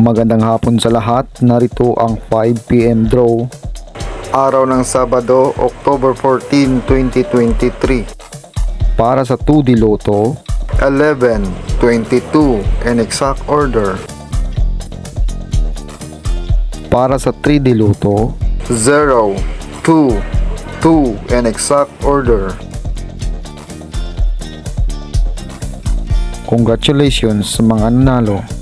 Magandang hapon sa lahat. Narito ang 5pm draw. Araw ng Sabado, October 14, 2023. Para sa 2D Lotto, 11, 22 in exact order. Para sa 3D Lotto, 0, 2, 2 in exact order. Congratulations sa mga nanalo.